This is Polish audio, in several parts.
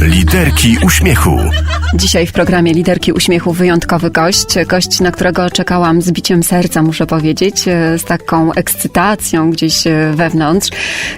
Liderki uśmiechu. Dzisiaj w programie Liderki Uśmiechu wyjątkowy gość. Gość, na którego czekałam z biciem serca, muszę powiedzieć, e, z taką ekscytacją gdzieś e, wewnątrz.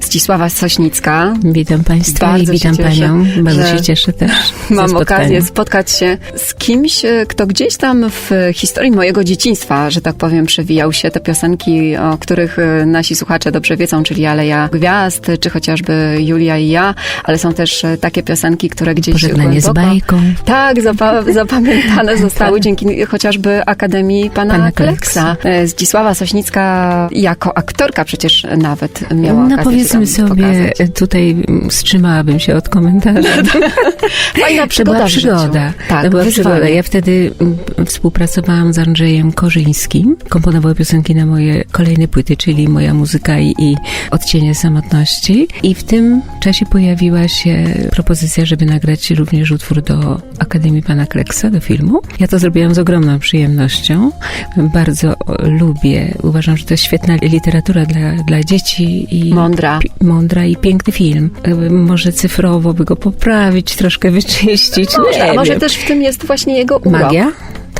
Zdzisława Sośnicka. Witam Państwa Bardzo i się witam cieszę, Panią. Bardzo się cieszę też. Mam okazję spotkać się z kimś, e, kto gdzieś tam w historii mojego dzieciństwa, że tak powiem, przewijał się. Te piosenki, o których nasi słuchacze dobrze wiedzą, czyli Aleja Gwiazd, czy chociażby Julia i ja, ale są też takie piosenki, które gdzieś Pożegnanie z głęboko... bajką. Tak, zapa- zapamiętane zostały dzięki chociażby Akademii Pana, Pana Kleksa. E, Zdzisława Sośnicka jako aktorka przecież nawet miała No powiedzmy sobie, pokazać. tutaj mm, wstrzymałabym się od komentarza. Fajna To przygoda była w życiu. przygoda. Tak, to była wyzwanie. przygoda. Ja wtedy mm, współpracowałam z Andrzejem Korzyńskim. Komponował piosenki na moje kolejne płyty, czyli Moja muzyka i, i Odcienie samotności. I w tym czasie pojawiła się propozycja, żeby nagrać również utwór do Akademii Pana Kleksa, do filmu. Ja to zrobiłam z ogromną przyjemnością. Bardzo lubię. Uważam, że to jest świetna literatura dla, dla dzieci i Mądra. mądra i piękny film. Może cyfrowo by go poprawić, troszkę wyczyścić. Może, nie a może też w tym jest właśnie jego urok. Magia?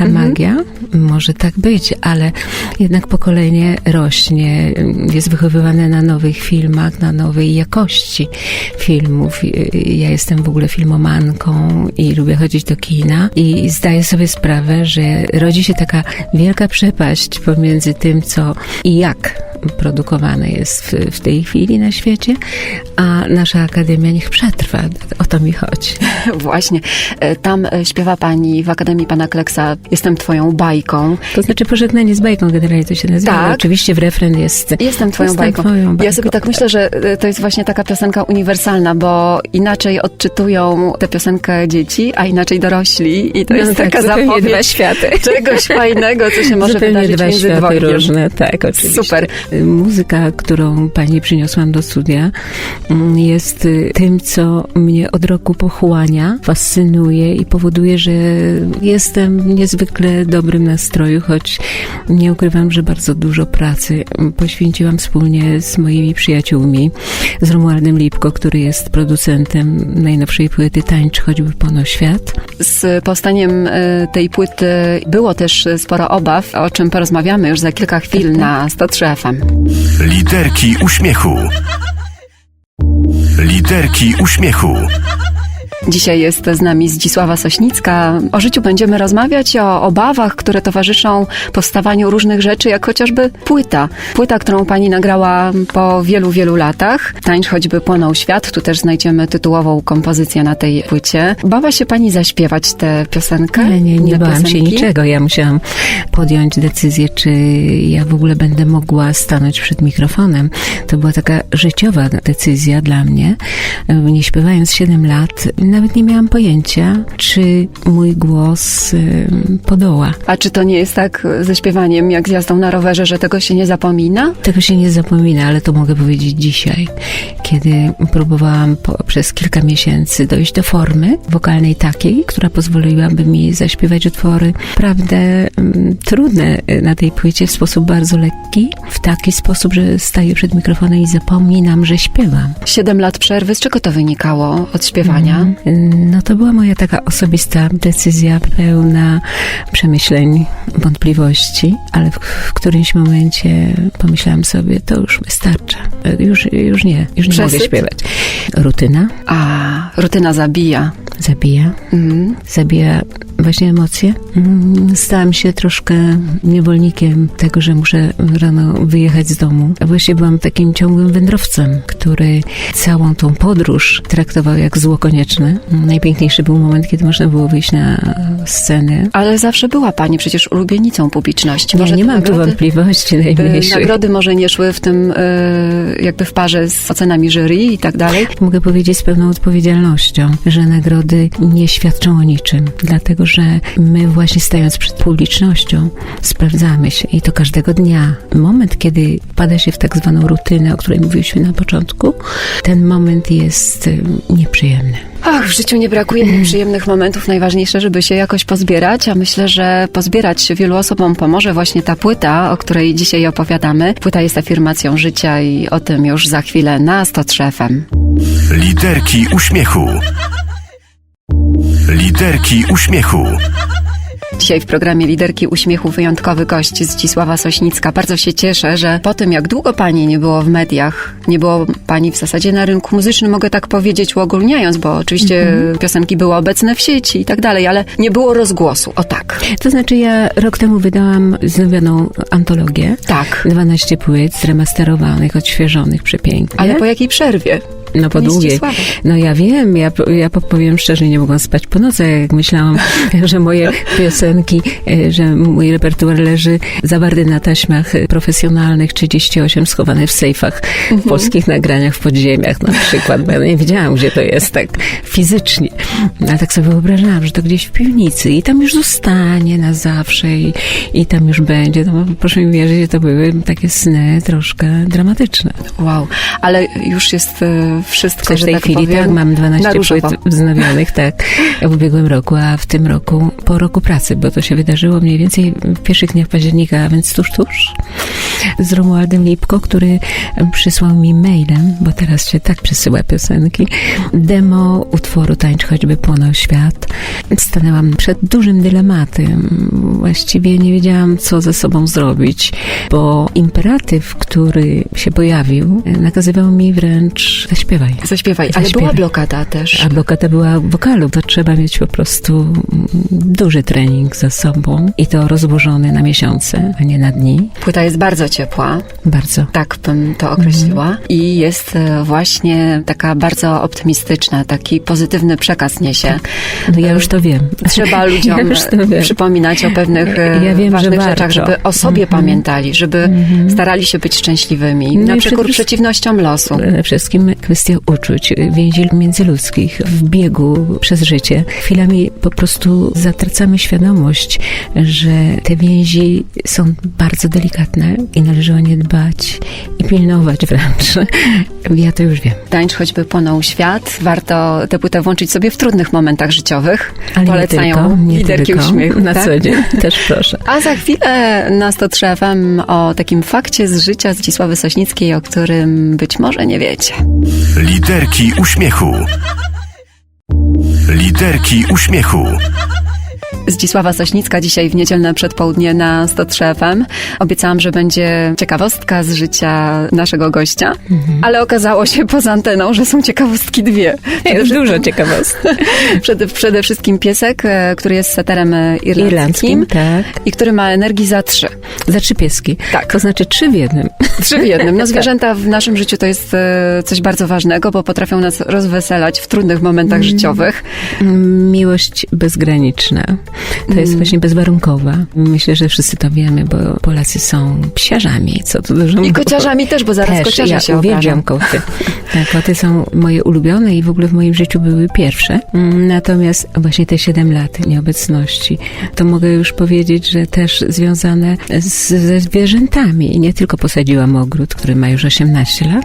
Ta Mhm. magia? Może tak być, ale jednak pokolenie rośnie, jest wychowywane na nowych filmach, na nowej jakości filmów. Ja jestem w ogóle filmomanką i lubię chodzić do kina i zdaję sobie sprawę, że rodzi się taka wielka przepaść pomiędzy tym, co i jak produkowane jest w, w tej chwili na świecie, a nasza akademia niech przetrwa. O to mi chodzi. Właśnie. E, Tam e, śpiewa pani w Akademii Pana Kleksa Jestem twoją bajką. To znaczy pożegnanie z bajką generalnie to się nazywa. Tak. ale Oczywiście w refren jest Jestem twoją Jestem bajką. twoją Ja bajką, sobie tak myślę, że e, to jest właśnie taka piosenka uniwersalna, bo inaczej odczytują tę piosenkę dzieci, a inaczej dorośli. I to No jest tak, taka zapowiedź dwa światy. czegoś fajnego, co się może Zupełnie wydarzyć dwa między światy dwojgiem. różne, tak, oczywiście. Super. Y, Muzyka, którą pani przyniosłam do studia, mm, jest y, tym, co mnie od roku pochłania, fascynuje i powoduje, że jestem w niezwykle dobrym nastroju, choć nie ukrywam, że bardzo dużo pracy poświęciłam wspólnie z moimi przyjaciółmi, z Romualdem Lipko, który jest producentem najnowszej płyty Tańcz choćby pono świat. Z powstaniem e, tej płyty było też sporo obaw, o czym porozmawiamy już za kilka chwil na 103 FM. Liderki uśmiechu. Liderki uśmiechu. Dzisiaj jest z nami Zdzisława Sośnicka. O życiu będziemy rozmawiać, o obawach, które towarzyszą powstawaniu różnych rzeczy, jak chociażby płyta. Płyta, którą pani nagrała po wielu, wielu latach. Tańcz choćby płonął świat. Tu też znajdziemy tytułową kompozycję na tej płycie. Bała się pani zaśpiewać tę piosenkę? Nie, nie, nie bałam się piosenki? niczego. Ja musiałam podjąć decyzję, czy ja w ogóle będę mogła stanąć przed mikrofonem. To była taka życiowa decyzja dla mnie. Nie śpiewając 7 lat, nawet nie miałam pojęcia, czy mój głos podoła. A czy to nie jest tak ze śpiewaniem, jak z jazdą na rowerze, że tego się nie zapomina? Tego się nie zapomina, ale to mogę powiedzieć dzisiaj, kiedy próbowałam po, przez kilka miesięcy dojść do formy wokalnej takiej, która pozwoliłaby mi zaśpiewać utwory, prawdę, mm, trudne na tej płycie w sposób bardzo lekki, w taki sposób, że staję przed mikrofonem i zapominam, że śpiewam. Siedem lat przerwy, z czego to wynikało od śpiewania? No to była moja taka osobista decyzja, pełna przemyśleń, wątpliwości, ale w, w którymś momencie pomyślałam sobie, to już wystarcza. Już, już nie, już nie mogę śpiewać. Rutyna A, rutyna zabija. zabija, Mhm. zabija właśnie emocje. Mm, Stałam się troszkę niewolnikiem tego, że muszę rano wyjechać z domu. A właściwie byłam takim ciągłym wędrowcem, który całą tą podróż traktował jak zło konieczne. Najpiękniejszy był moment, kiedy można było wyjść na scenę. Ale zawsze była pani przecież ulubienicą publiczności. Ja Może nie mam tu nagrody- wątpliwości y, najmniejszych. Nagrody może nie szły w tym y, jakby w parze z ocenami jury i tak dalej. Mogę powiedzieć z pełną odpowiedzialnością, że nagrody nie świadczą o niczym, dlatego że my właśnie stając przed publicznością sprawdzamy się i to każdego dnia. Moment, kiedy pada się w tak zwaną rutynę, o której mówiliśmy na początku, ten moment jest nieprzyjemny. Ach, w życiu nie brakuje nieprzyjemnych momentów. Najważniejsze, żeby się jakoś pozbierać, a myślę, że pozbierać się wielu osobom pomoże właśnie ta płyta, o której dzisiaj opowiadamy. Płyta jest afirmacją życia i o tym już za chwilę na 103 FM. Liderki uśmiechu. Liderki uśmiechu. Dzisiaj w programie Liderki Uśmiechu wyjątkowy gość Zdzisława Sośnicka. Bardzo się cieszę, że po tym, jak długo pani nie było w mediach, nie było pani w zasadzie na rynku muzycznym, mogę tak powiedzieć uogólniając, bo oczywiście piosenki były obecne w sieci i tak dalej, ale nie było rozgłosu. O tak. To znaczy ja rok temu wydałam znowioną antologię. Tak. 12 płyt zremasterowanych, odświeżonych przepięknie. Ale po jakiej przerwie? No po długiej. No ja wiem, ja, ja powiem szczerze, nie mogłam spać po nocach, jak myślałam, że moje piosenki, e, że mój repertuar leży zawarty na taśmach profesjonalnych 38 schowane w sejfach Mhm. w polskich nagraniach w podziemiach na przykład, bo ja nie wiedziałam, gdzie to jest tak fizycznie. Ale tak sobie wyobrażałam, że to gdzieś w piwnicy i tam już zostanie na zawsze i, i tam już będzie. No, proszę mi wierzyć, to były takie sny troszkę dramatyczne. Wow. Ale już jest e, wszystko, w tej tak chwili powiem, tak, mam 12 na różowo. płyt wznowionych, tak, w ubiegłym roku, a w tym roku po roku pracy, bo to się wydarzyło mniej więcej w pierwszych dniach października, a więc tuż, tuż, z Romualdem Lipko, który przysłał mi mailem, bo teraz się tak przesyła piosenki, demo utworu Tańcz choćby płonął świat. Stanęłam przed dużym dylematem. Właściwie nie wiedziałam, co ze sobą zrobić, bo imperatyw, który się pojawił, nakazywał mi wręcz zaśpiewaj. Zaśpiewaj. Ale Zaśpiewaj. była blokada też. A blokada była wokalu. To trzeba mieć po prostu mm, duży trening za sobą i to rozłożony na miesiące, a nie na dni. Płyta jest bardzo ciepła. Bardzo. Tak bym to określiła. I jest e, właśnie taka bardzo optymistyczna, taki pozytywny przekaz niesie. No ja już to wiem. Trzeba ludziom Ja przypominać o pewnych e, Ja wiem, że ważnych warto. rzeczach, żeby o sobie pamiętali, żeby starali się być szczęśliwymi, No na przekór przeciwnościom losu. Przede wszystkim kwestia uczuć, więzi międzyludzkich w biegu przez życie. Chwilami po prostu zatracamy świadomość, że te więzi są bardzo delikatne i należy o nie dbać i pilnować wręcz. Ja to już wiem. Tańcz choćby płonął świat. Warto tę płytę włączyć sobie w trudnych momentach życiowych. Ale Polecają nie tylko, nie liderki tylko. uśmiechu. Na tak? co dzień też proszę. A za chwilę na 103 FM o takim fakcie z życia Zdzisławy Sośnickiej, o którym być może nie wiecie. Liderki uśmiechu. Liderki uśmiechu. Zdzisława Sośnicka dzisiaj w niedzielne przedpołudnie na 103 FM. Obiecałam, że będzie ciekawostka z życia naszego gościa, ale okazało się poza anteną, że są ciekawostki dwie. Jest dużo ciekawostek. Przede, przede wszystkim piesek, e, który jest seterem e, irlandzkim, Irlandzkim, tak. i który ma energii za trzy. Za trzy pieski. Tak. To znaczy trzy w jednym. Trzy w jednym. No zwierzęta w naszym życiu to jest e, coś bardzo ważnego, bo potrafią nas rozweselać w trudnych momentach życiowych. Miłość bezgraniczna. To Mm. jest właśnie bezwarunkowa. Myślę, że wszyscy to wiemy, bo Polacy są psiarzami, co tu dużo I kociarzami też, bo zaraz Też, kociarze ja się uwielbiam koty. Tak, koty są moje ulubione i w ogóle w moim życiu były pierwsze. Mm, Natomiast właśnie te 7 lat nieobecności, to mogę już powiedzieć, że też związane z, ze zwierzętami. Nie tylko posadziłam ogród, który ma już 18 lat.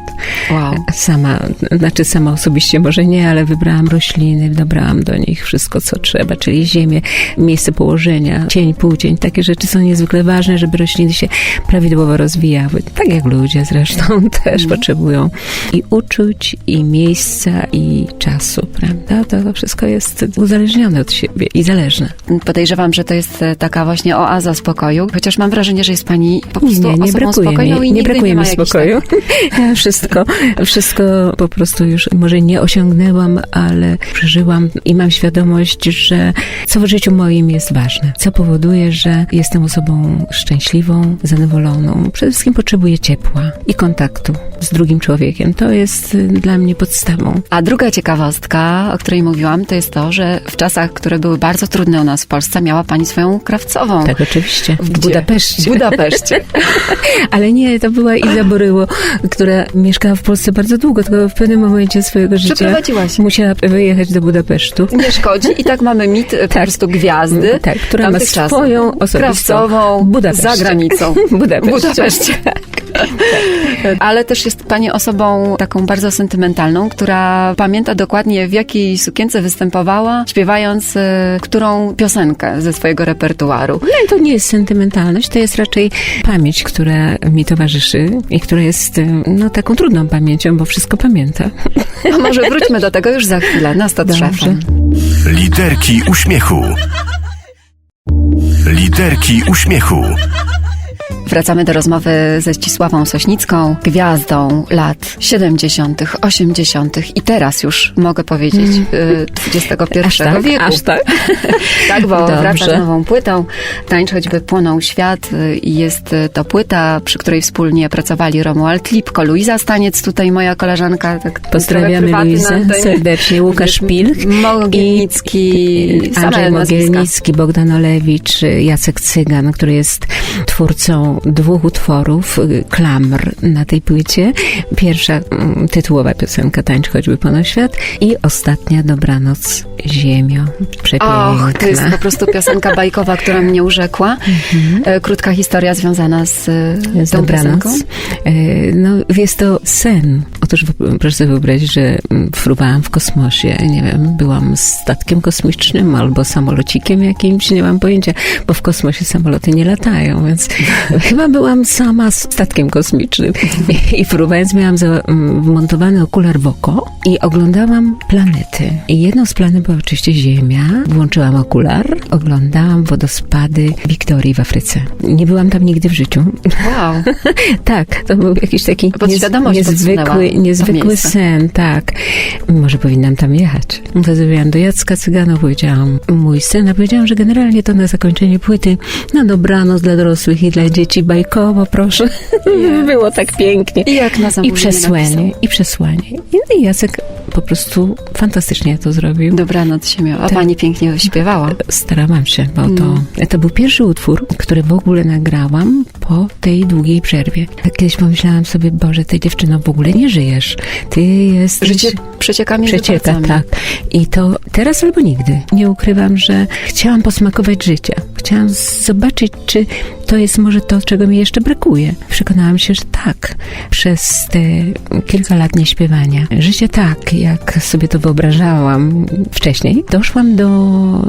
Wow. Sama, znaczy sama osobiście może nie, ale wybrałam rośliny, dobrałam do nich wszystko, co trzeba, czyli ziemię, miejsce położenia, cień, półcień. Takie rzeczy są niezwykle ważne, żeby rośliny się prawidłowo rozwijały. Tak jak ludzie zresztą też potrzebują i uczuć, i miejsca, i czasu, prawda? To, to wszystko jest uzależnione od siebie i zależne. Podejrzewam, że to jest e, taka właśnie oaza spokoju, chociaż mam wrażenie, że jest pani po prostu Nie, nie osobą brakuje spokojną mi, i nie brakuje mi jakichś spokoju. Ja wszystko, wszystko po prostu już może nie osiągnęłam, ale przeżyłam i mam świadomość, że co w życiu moim jest ważne. Co powoduje, że jestem osobą szczęśliwą, zadowoloną. Przede wszystkim potrzebuję ciepła i kontaktu z drugim człowiekiem. To jest y, dla mnie podstawą. A druga ciekawostka, o której mówiłam, to jest to, że w czasach, które były bardzo trudne u nas w Polsce, miała pani swoją krawcową. Tak, oczywiście. W Gdzie? Budapeszcie. W Budapeszcie. Ale nie, to była Iza Boryło, która mieszkała w Polsce bardzo długo, tylko w pewnym momencie swojego życia Przeprowadziła się. musiała wyjechać do Budapesztu. Nie szkodzi. I tak mamy mit po Tak. prostu gwiazdy. Tak, która ma swoją osobistą Krawcową Budapeszcie. za granicą. W Budapeszcie. Budapeszcie. Ale też jest pani osobą taką bardzo sentymentalną, która pamięta dokładnie w jakiej sukience występowała, śpiewając e, którą piosenkę ze swojego repertuaru. Nie, to nie jest sentymentalność, to jest raczej pamięć, która mi towarzyszy i która jest y, no, taką trudną pamięcią, bo wszystko pamięta. A może wróćmy do tego już za chwilę, na 103 Dobrze. FM. Liderki uśmiechu. Liderki uśmiechu. Wracamy do rozmowy ze Zdzisławą Sośnicką, gwiazdą lat 70., 80. i teraz już mogę powiedzieć y, XXI Aż tak, wieku. aż tak. Tak, bo Dobrze. wraca z nową płytą. Tańcz choćby płonął świat y, i jest y, to płyta, przy której wspólnie pracowali Romuald Lipko, Luiza Staniec, tutaj moja koleżanka. Tak, Pozdrawiamy Luizę serdecznie, Łukasz Pilch. Mogilnicki, same Andrzej. Mogielnicki, Bogdan Olewicz, Jacek Cygan, który jest twórcą dwóch utworów, y, klamr na tej płycie. Pierwsza mm, tytułowa piosenka Tańcz choćby ponad świat i ostatnia Dobranoc Ziemio. Przepiękna. Och, to jest po prostu piosenka bajkowa, która mnie urzekła. E, Krótka historia związana z, e, Jest tą dobranoc. piosenką. E, No, jest to sen. Otóż proszę sobie wyobrazić, że mm, fruwałam w kosmosie. Nie wiem, byłam statkiem kosmicznym albo samolocikiem jakimś, nie mam pojęcia, bo w kosmosie samoloty nie latają, więc chyba byłam sama z statkiem kosmicznym. I fruwając miałam za- mm, wmontowany okular w oko i oglądałam planety. I jedną z planet była oczywiście Ziemia. Włączyłam okular, oglądałam wodospady Wiktorii w Afryce. Nie byłam tam nigdy w życiu. Wow. Tak, to był jakiś taki Podświadomość podsunęła niezwykły, to niezwykły sen, tak. Może powinnam tam jechać. Zadzwoniłam do Jacka Cygana, powiedziałam mój sen, a powiedziałam, że generalnie to na zakończenie płyty na dobranoc dla dorosłych i dla dzieci bajkowo, proszę. Było tak pięknie. I jak na I przesłanie, napisał. i przesłanie. I Jacek po prostu fantastycznie to zrobił. Dobranoc się miała. A Tak. pani pięknie śpiewała. Starałam się, bo to, Mm. to był pierwszy utwór, który w ogóle nagrałam po tej długiej przerwie. Kiedyś pomyślałam sobie, Boże, ty dziewczyno w ogóle nie żyjesz. Ty jesteś... Życie przecieka między Przecieka, palcami. tak. I to teraz albo nigdy. Nie ukrywam, że chciałam posmakować życia. Chciałam zobaczyć, czy to jest może to, czego mi jeszcze brakuje. Przekonałam się, że tak. Przez te kilka lat nieśpiewania. Życie tak, jak sobie to wyobrażałam wcześniej. Doszłam do,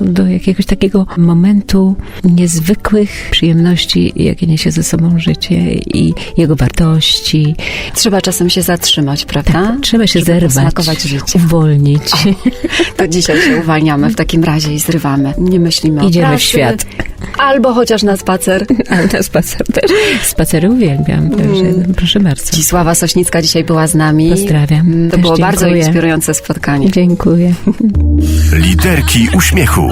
do jakiegoś takiego momentu niezwykłych przyjemności, jakie niesie ze sobą życie i jego wartości. Trzeba czasem się zatrzymać, prawda? Tak, trzeba się Żeby zerwać, życie. uwolnić. To dzisiaj się uwalniamy w takim razie i zrywamy. Nie myślimy o Idziemy w pracy, świat. Albo chociaż na spacer. Ale na spacer też. Spacery uwielbiam, także proszę bardzo. Zdzisława Sośnicka dzisiaj była z nami. Pozdrawiam. Mm, To Też było bardzo dziękuję. inspirujące spotkanie. Dziękuję. Liderki uśmiechu.